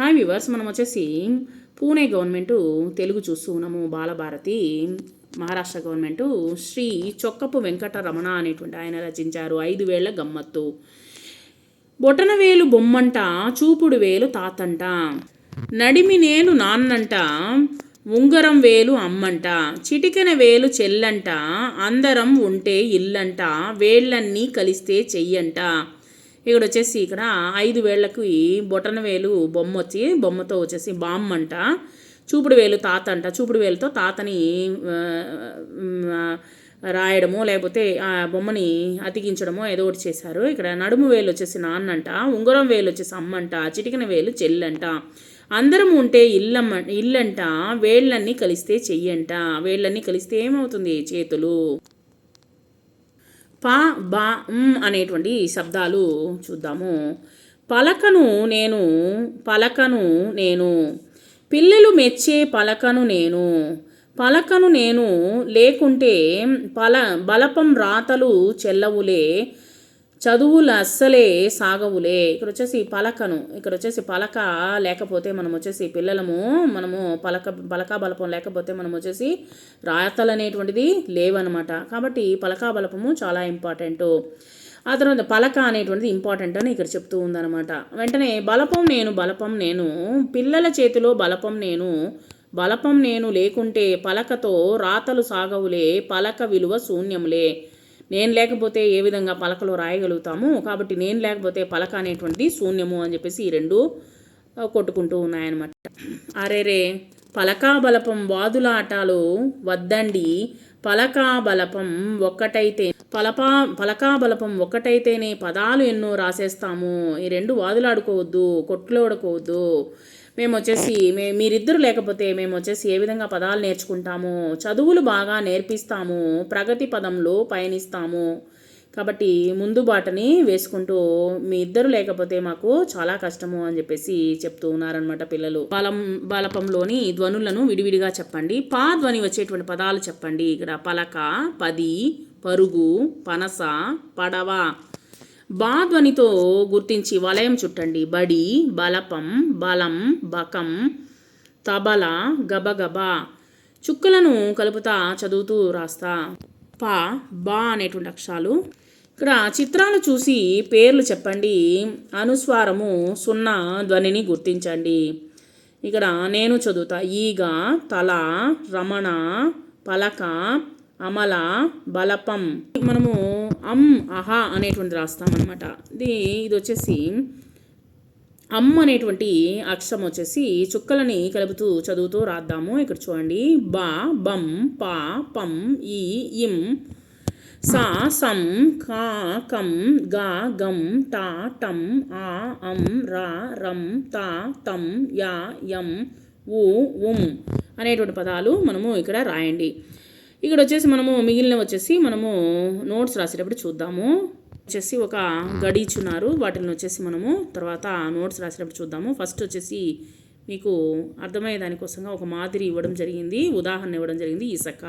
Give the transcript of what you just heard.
Hi viewers మనం వచ్చేసి Pune government Telugu చూస్తూ ఉన్నాము. బాలభారతి మహారాష్ట్ర గవర్నమెంటు శ్రీ చొక్కపు వెంకట రమణ అనేటువంటి ఆయన రచించారు. ఐదు వేళ్ళ గమ్మత్తు. బొటన వేలు బొమ్మంట చూపుడు వేలు తాతంట. నడిమి నేను నాన్నంట ఉంగరం వేలు అమ్మంట. చిటికెన వేలు చెల్లంట అందరం ఉంటే ఇల్లంట వేళ్ళన్నీ కలిస్తే చెయ్యంట. ఇక్కడ వచ్చేసి ఇక్కడ ఐదు వేళ్ళకి బొటన వేలు బొమ్మ వచ్చి బొమ్మతో వచ్చేసి బామ్మ అంట చూపుడు వేలు తాత అంట చూపుడు వేలుతో తాతని రాయడము లేకపోతే ఆ బొమ్మని అతికించడమో ఏదో ఒకటి చేశారు. ఇక్కడ నడుము వేలు వచ్చేసి నాన్నంట ఉంగరం వేలు వచ్చేసి అమ్మంట చిటికిన వేలు చెల్లంట. అందరం ఉంటే ఇల్లమ్మ ఇల్లంట వేళ్ళన్నీ కలిస్తే చెయ్యంట. వేళ్ళన్నీ కలిస్తే ఏమవుతుంది? చేతులు. ప బా అనేటువంటి శబ్దాలు చూద్దాము. పలకను నేను పలకను నేను పిల్లలు మెచ్చే పలకను నేను పలకను నేను లేకుంటే పల బలపం రాతలు చెల్లవులే చదువులు అస్సలే సాగవులే. ఇక్కడ వచ్చేసి పలకను. ఇక్కడ వచ్చేసి పలక లేకపోతే మనం వచ్చేసి పిల్లలము మనము పలక పలకా బలపం లేకపోతే మనం వచ్చేసి రాతలు అనేటువంటిది లేవన్నమాట కాబట్టి పలకా బలపము చాలా ఇంపార్టెంట్. ఆ తర్వాత పలక అనేటువంటిది ఇంపార్టెంట్ అని ఇక్కడ చెప్తూ ఉందన్నమాట వెంటనే బలపం నేను బలపం నేను పిల్లల చేతిలో బలపం నేను బలపం నేను లేకుంటే పలకతో రాతలు సాగవులే పలక విలువ శూన్యములే. నేను లేకపోతే ఏ విధంగా పలకలు రాయగలుగుతాము? కాబట్టి నేను లేకపోతే పలక అనేటువంటిది శూన్యము అని చెప్పేసి ఈ రెండు కొట్టుకుంటూ ఉన్నాయన్నమాట. అరేరే పలకా బలపం వాదులాటాలు వద్దండి. పలకా బలపం ఒక్కటైతే పలపా పలకా బలపం ఒక్కటైతేనే పదాలు ఎన్నో రాసేస్తాము. ఈ రెండు వాదులాడుకోవద్దు కొట్లాడుకోవద్దు. మేము వచ్చేసి మే మీరిద్దరు లేకపోతే మేము వచ్చేసి ఏ విధంగా పదాలు నేర్చుకుంటాము? చదువులు బాగా నేర్పిస్తాము ప్రగతి పదంలో పయనిస్తాము. కాబట్టి ముందు బాటని వేసుకుంటూ మీ ఇద్దరు లేకపోతే మాకు చాలా కష్టము అని చెప్పేసి చెప్తూ ఉన్నారనమాట పిల్లలు. బలం బలపంలోని ధ్వనులను విడివిడిగా చెప్పండి. పా ధ్వని వచ్చేటువంటి పదాలు చెప్పండి. ఇక్కడ పలక పది పరుగు పనస పడవ బా ధ్వనితో గుర్తించి వలయం చుట్టండి. బడి బలపం బలం బకం తబల గబగబ. చుక్కలను కలుపుతా చదువుతూ రాస్తా. పా బా అనేటువంటి అక్షరాలు. ఇక్కడ చిత్రాలు చూసి పేర్లు చెప్పండి. అనుస్వారము సున్నా ధ్వనిని గుర్తించండి. ఇక్కడ నేను చదువుతా. ఈగ తల రమణ పలక అమల బలపం. మనము అమ్ అహా అనేటువంటి రాస్తాం అనమాట ఇది ఇది వచ్చేసి అమ్ అనేటువంటి అక్షరం వచ్చేసి చుక్కలని కలుపుతూ చదువుతూ రాద్దాము. ఇక్కడ చూడండి. బా బం పా పం ఈ ఇం. సా సం కా కం గా గం టా టం ఆ అం రా రం తా తం యా యం ఊ ఉం అనేటువంటి పదాలు మనము ఇక్కడ రాయండి. ఇక్కడ వచ్చేసి మనము మిగిలిన వచ్చేసి మనము నోట్స్ రాసేటప్పుడు చూద్దాము. వచ్చేసి ఒక గడి ఇచ్చున్నారు వాటిని వచ్చేసి మనము తర్వాత నోట్స్ రాసేటప్పుడు చూద్దాము. ఫస్ట్ వచ్చేసి మీకు అర్థమయ్యే దానికోసంగా ఒక మాదిరి ఇవ్వడం జరిగింది. ఉదాహరణ ఇవ్వడం జరిగింది. ఇసక.